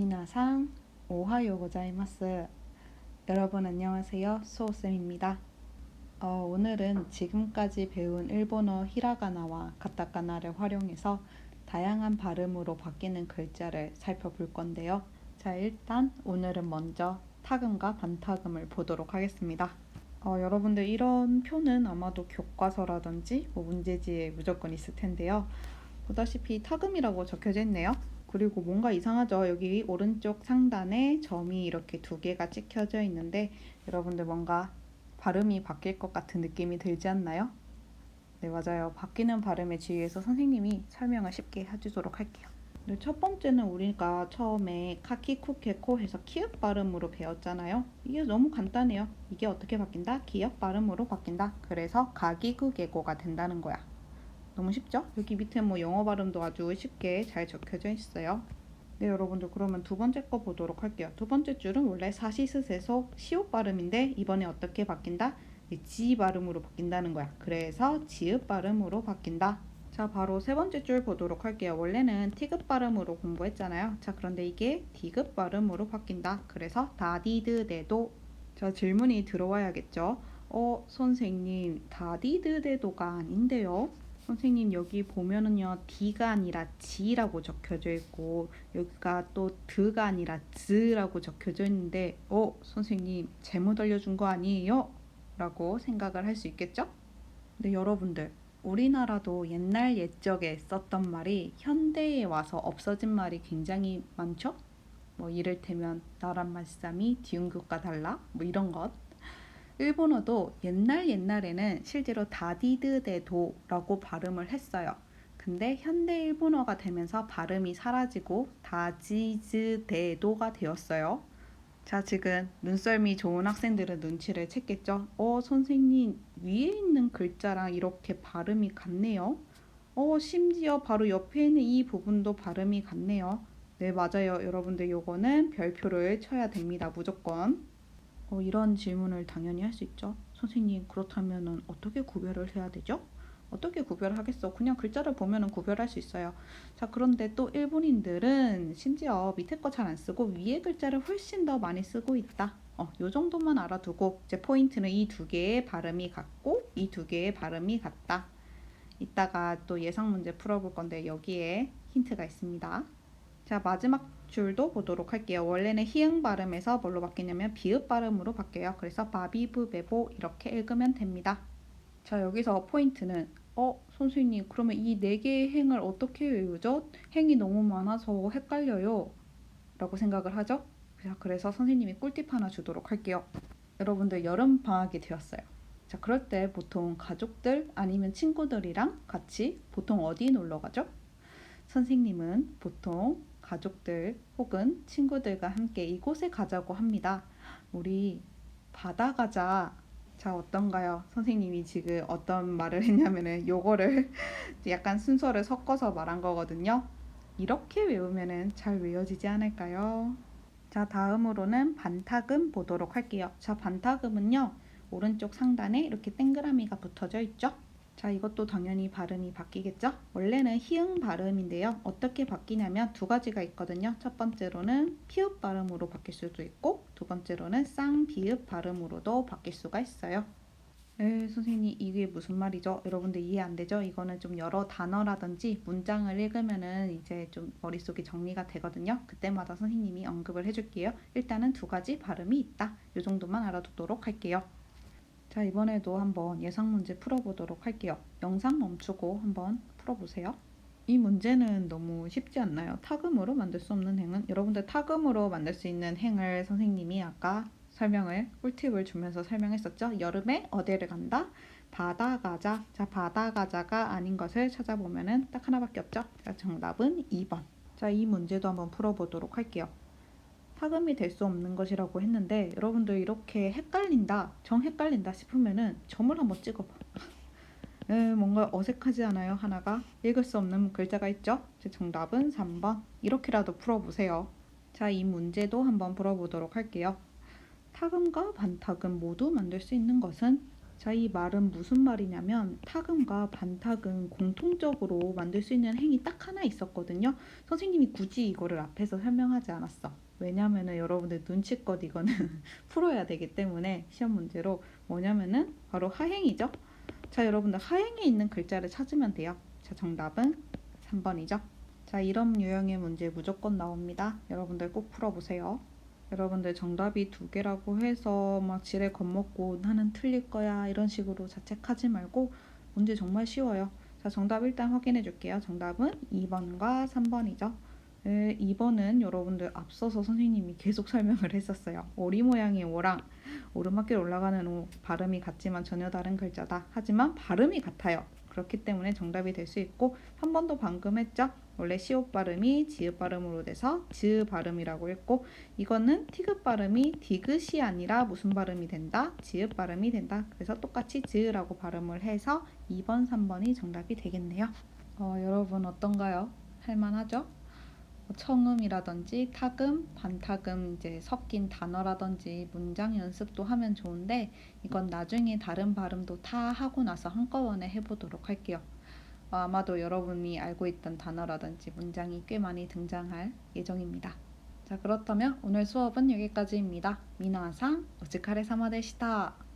미나상 오하요 고자이마스. 여러분 안녕하세요. 소쌤입니다. 어, 오늘은 지금까지 배운 일본어 히라가나와 가타카나를 활용해서 다양한 발음으로 바뀌는 글자를 살펴볼 건데요. 자, 일단 오늘은 먼저 타금과 반타금을 보도록 하겠습니다. 어, 여러분들 이런 표는 아마도 교과서라든지 뭐 문제지에 무조건 있을 텐데요. 보다시피 타금이라고 적혀져 있네요. 그리고 뭔가 이상하죠. 여기 오른쪽 상단에 점이 이렇게 두 개가 찍혀져 있는데 여러분들 뭔가 발음이 바뀔 것 같은 느낌이 들지 않나요? 네, 맞아요. 바뀌는 발음에 주의해서 선생님이 설명을 쉽게 해주도록 할게요. 네, 첫 번째는 우리가 처음에 카키쿠케코 해서 키읔 발음으로 배웠잖아요. 이게 너무 간단해요. 이게 어떻게 바뀐다? 기역 발음으로 바뀐다. 그래서 가기구개고가 된다는 거야. 너무 쉽죠? 여기 밑에 뭐 영어 발음도 아주 쉽게 잘 적혀져 있어요. 네, 여러분들 그러면 두 번째 거 보도록 할게요. 두 번째 줄은 원래 사시스세속 시옷 발음인데 이번에 어떻게 바뀐다? 지 발음으로 바뀐다는 거야. 그래서 지읒 발음으로 바뀐다. 자, 바로 세 번째 줄 보도록 할게요. 원래는 티귿 발음으로 공부했잖아요. 자, 그런데 이게 디귿 발음으로 바뀐다. 그래서 다디드 데도. 자, 질문이 들어와야겠죠. 어, 선생님, 다디드 데도가 아닌데요. 선생님 여기 보면은요 D가 아니라 G라고 적혀져 있고 여기가 또 드가 아니라 즈라고 적혀져 있는데 어 선생님 잘못 알려준 거 아니에요? 라고 생각을 할 수 있겠죠? 근데 여러분들 우리나라도 옛날 옛적에 썼던 말이 현대에 와서 없어진 말이 굉장히 많죠? 뭐 이를테면 나란 말씀이 뒤음극과 달라 뭐 이런 것 일본어도 옛날 옛날에는 실제로 다디드데도라고 발음을 했어요. 근데 현대 일본어가 되면서 발음이 사라지고 다지즈데도가 되었어요. 자, 지금 눈썰미 좋은 학생들은 눈치를 챘겠죠? 어, 선생님, 위에 있는 글자랑 이렇게 발음이 같네요. 어, 심지어 바로 옆에 있는 이 부분도 발음이 같네요. 네, 맞아요. 여러분들 요거는 별표를 쳐야 됩니다. 무조건. 어, 이런 질문을 당연히 할 수 있죠. 선생님, 그렇다면 어떻게 구별을 해야 되죠? 어떻게 구별하겠어? 그냥 글자를 보면 구별할 수 있어요. 자, 그런데 또 일본인들은 심지어 밑에 거 잘 안 쓰고 위에 글자를 훨씬 더 많이 쓰고 있다. 어, 요 정도만 알아두고 이제 포인트는 이 두 개의 발음이 같고 이 두 개의 발음이 같다. 이따가 또 예상 문제 풀어볼 건데 여기에 힌트가 있습니다. 자, 마지막 줄도 보도록 할게요. 원래는 히응 발음에서 뭘로 바뀌냐면 비읍 발음으로 바뀌어요. 그래서 바비브 베보 이렇게 읽으면 됩니다. 자, 여기서 포인트는 어, 선생님, 그러면 이 네 개의 행을 어떻게 외우죠? 행이 너무 많아서 헷갈려요. 라고 생각을 하죠? 자, 그래서 선생님이 꿀팁 하나 주도록 할게요. 여러분들 여름 방학이 되었어요. 자, 그럴 때 보통 가족들 아니면 친구들이랑 같이 보통 어디 놀러 가죠? 선생님은 보통 가족들 혹은 친구들과 함께 이곳에 가자고 합니다. 우리 바다 가자. 자, 어떤가요? 선생님이 지금 어떤 말을 했냐면은 요거를 약간 순서를 섞어서 말한 거거든요. 이렇게 외우면은 잘 외워지지 않을까요? 자, 다음으로는 반타금 보도록 할게요. 자, 반타금은요. 오른쪽 상단에 이렇게 땡그라미가 붙어져 있죠? 자, 이것도 당연히 발음이 바뀌겠죠? 원래는 히응 발음인데요. 어떻게 바뀌냐면 두 가지가 있거든요. 첫 번째로는 피읍 발음으로 바뀔 수도 있고 두 번째로는 쌍비읍 발음으로도 바뀔 수가 있어요. 에 선생님 이게 무슨 말이죠? 여러분들 이해 안 되죠? 이거는 좀 여러 단어라든지 문장을 읽으면은 이제 좀 머릿속에 정리가 되거든요. 그때마다 선생님이 언급을 해줄게요. 일단은 두 가지 발음이 있다. 이 정도만 알아두도록 할게요. 자, 이번에도 한번 예상 문제 풀어보도록 할게요. 영상 멈추고 한번 풀어보세요. 이 문제는 너무 쉽지 않나요? 타금으로 만들 수 없는 행은 여러분들 타금으로 만들 수 있는 행을 선생님이 아까 설명을 꿀팁을 주면서 설명했었죠. 여름에 어디를 간다? 바다 가자. 자, 바다 가자가 아닌 것을 찾아보면은 딱 하나밖에 없죠. 자, 정답은 2번. 자, 이 문제도 한번 풀어보도록 할게요. 파금이 될 수 없는 것이라고 했는데 여러분들 이렇게 헷갈린다, 정 헷갈린다 싶으면은 점을 한번 찍어봐. 에, 뭔가 어색하지 않아요? 하나가 읽을 수 없는 글자가 있죠? 제 정답은 3번. 이렇게라도 풀어보세요. 자, 이 문제도 한번 풀어보도록 할게요. 타금과 반타금 모두 만들 수 있는 것은 자, 이 말은 무슨 말이냐면 타금과 반타금 공통적으로 만들 수 있는 행이 딱 하나 있었거든요. 선생님이 굳이 이거를 앞에서 설명하지 않았어. 왜냐면은 여러분들 눈치껏 이거는 풀어야 되기 때문에 시험 문제로 뭐냐면은 바로 하행이죠. 자, 여러분들 하행에 있는 글자를 찾으면 돼요. 자, 정답은 3번이죠. 자, 이런 유형의 문제 무조건 나옵니다. 여러분들 꼭 풀어보세요. 여러분들 정답이 두 개라고 해서 막 지레 겁먹고 나는 틀릴 거야 이런 식으로 자책하지 말고 문제 정말 쉬워요. 자, 정답 일단 확인해 줄게요. 정답은 2번과 3번이죠. 2번은 여러분들 앞서서 선생님이 계속 설명을 했었어요. 오리 모양의 오랑 오르막길 올라가는 오 발음이 같지만 전혀 다른 글자다. 하지만 발음이 같아요. 그렇기 때문에 정답이 될 수 있고 한 번도 방금 했죠. 원래 시옷 발음이 지읒 발음으로 돼서 즈 발음이라고 했고 이거는 티귿 발음이 디귿이 아니라 무슨 발음이 된다? 지읒 발음이 된다. 그래서 똑같이 즈라고 발음을 해서 2번, 3번이 정답이 되겠네요. 어, 여러분 어떤가요? 할만하죠? 뭐 청음이라든지 타금, 반타금 이제 섞인 단어라든지 문장 연습도 하면 좋은데 이건 나중에 다른 발음도 다 하고 나서 한꺼번에 해보도록 할게요. 어, 아마도 여러분이 알고 있던 단어라든지 문장이 꽤 많이 등장할 예정입니다. 자 그렇다면 오늘 수업은 여기까지입니다. 미나상 우즈카레 사마데시타.